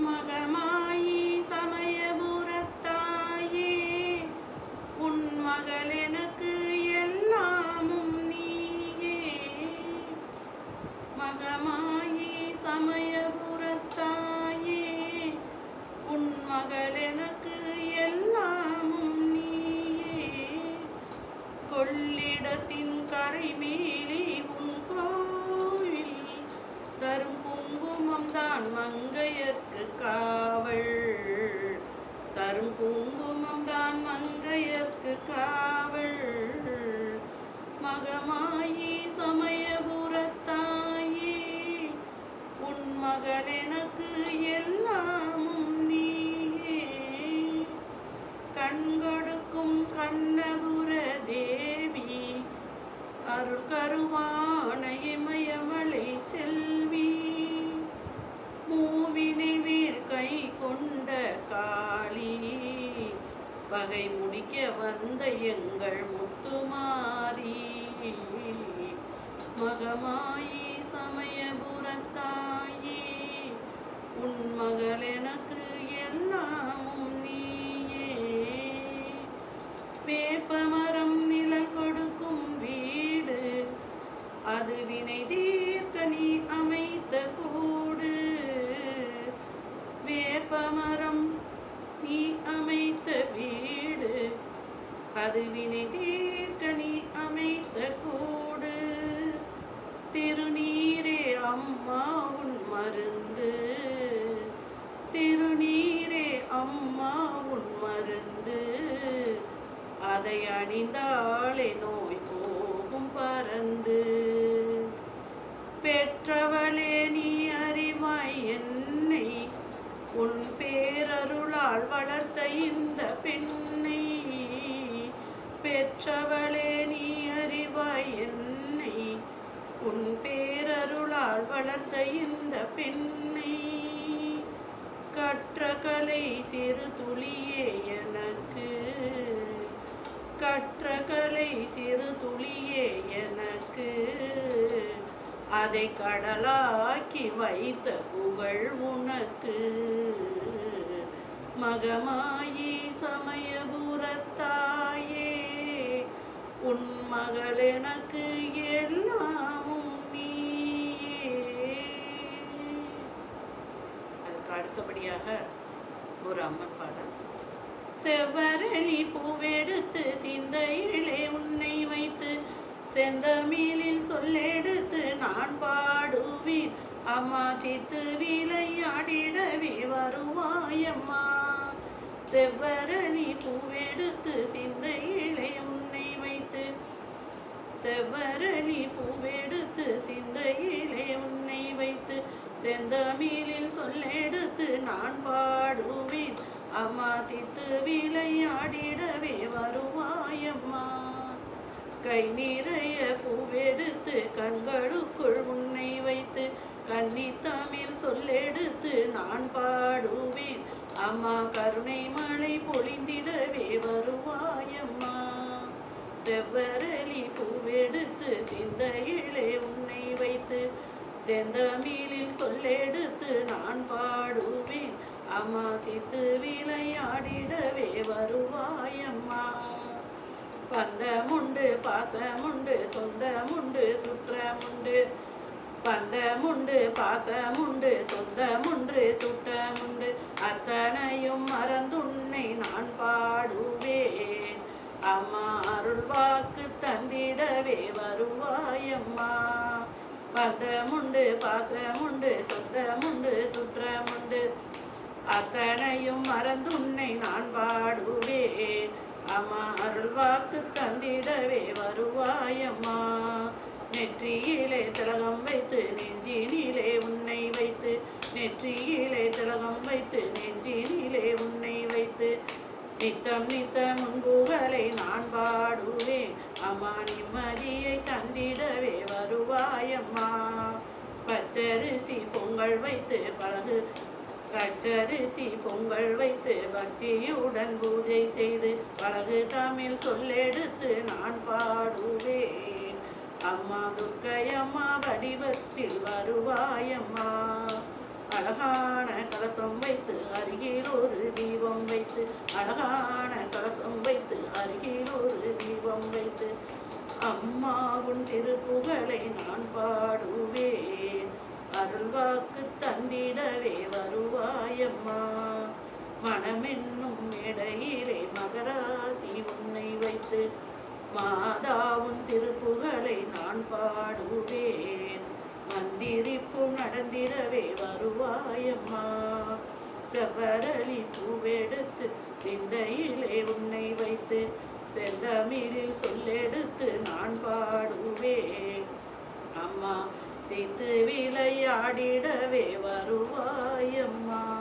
மகமாயி சமயபுரத்தாயே உன் மகள் எனக்கு எல்லாமும் நீயே. மகமாயி சமயபுரத்தாயே உன் மகள் எனக்கு எல்லாமும் நீயே. கொள்ளிடத்தின் கரை மேலே உன் கோவில் தான் மங்கையர்க்கு காவல். தரும் குங்குமம் தான் மங்கையர்க்கு காவல். மகமாயி சமயபுரத்தாயி உன் மகள் எனக்கு எல்லாமும் நீயே. கண்கொடுக்கும் கண்ணபுர தேவி அருள் கருவான இமயமலை செல்வி. மூவினை வேர் கை கொண்ட காளி. பகை முடிக்க வந்த எங்கள் முத்துமாரி. மகமாயி சமயபுரத்தாயி உன் மகள் எனக்கு அது வினை தீர்க்க நீ அமைத்த கூடு. திருநீரே அம்மா உன் மருந்து. திருநீரே அம்மா உன் மருந்து. அதை அணிந்தாலே நோய் போகும் பறந்து. பெற்றவளே நீ அறிவாய் என்னை. உன் பேரருளால் வளர்த்த இந்த பெண் பெற்றவளே நீ அறிவாய் என்னை. உன் பேரருளால் வளர்த்த இந்த பெண்ணை கற்ற கலை சிறு துளியே எனக்கு. கற்ற கலை சிறு துளியே எனக்கு. அதை கடலாக்கி வைத்த புகழ் உனக்கு. மகமாயி சமயபுரத்தாயே உன் மகள் எனக்கு எல்லாமும் நீயே. அதுக்கு அடுத்தபடியாக ஒரு அம்மன் பாடல். செவ்வரளி பூவெடுத்து சிந்தையிலே உன்னை வைத்து செந்தமிழில் சொல்லெடுத்து நான் பாடுவேன். அம்மா சித்து விளையாடிடவே வருவாயம்மா செவ்வரணி பூவெடுத்து சிந்த சொல்லெடுத்து நான் பாடுவேன். அம்மா சித்து விளையாடிடவே வருவாயம்மா. கை நிறைய பூவெடுத்து கண்களுக்குள் உன்னை வைத்து கன்னி தமிழ் சொல்லெடுத்து நான் பாடுவேன். அம்மா கருணை மழை பொழிந்திடவே வருவாயம்மா. செவ்வரளி பூ அமாசித்து விளையாடிடவே வருவாயம்மா. பந்தமுண்டு பாசமுண்டு சொந்தமுண்டு சுற்றமுண்டு. பந்தமுண்டு பாசமுண்டு சொந்தமுண்டு சுற்றமுண்டு. அத்தனையும் மறந்துன்னை நான் பாடுவேன். அம்மா அருள் வாக்கு தந்திடவே வருவாயம்மா. பந்தமுண்டு பாசமுண்டு சொந்தமுண்டு சுற்றமுண்டு. அத்தனையும் மறந்துன்னை நான் பாடுவேன். அம்மா அருள் வாக்கு தந்திடவே வருவாயம்மா. நெற்றியிலே திலகம் வைத்து நெஞ்சினிலே உன்னை வைத்து நெற்றியிலே திலகம் வைத்து நெஞ்சினிலே உன்னை வைத்து. நித்தம் நித்தம் முன்புகளை நான் பாடுவேன். அம்மா நிம்மதியை தந்திடவே வருவாயம்மா. பச்சரிசி பொங்கல் வைத்து பழகு பச்சரிசி பொங்கல் வைத்து பக்தியுடன் பூஜை செய்து பழகு தமிழ் சொல்லெடுத்து நான் பாடுவேன். அம்மா துர்க்கையம்மா வடிவத்தில் வருவாயம்மா. அழகான கலசம் வைத்து அருகில் ஒரு தீபம் வைத்து அழகான கலசம் வைத்து அருகில் ஒரு தீபம் வைத்து அம்மா உன் திருப்புகழை நான் பாடுவேன். அருள்வாக்கு தந்திடவே வரும் மனமென்னும் மேடையிலே மகராசி உன்னை வைத்து மாதாவும் திருப்புகழை நான் பாடுவேன். மந்திரிப்பு நடந்திடவே வருவாயம்மா. செவ்வரளி பூவெடுத்து திண்டையிலே உன்னை வைத்து செந்தமிழில் சொல்லெடுத்து நான் பாடுவேன். அம்மா சித்து விளையாடிடவே வருவாயம்மா.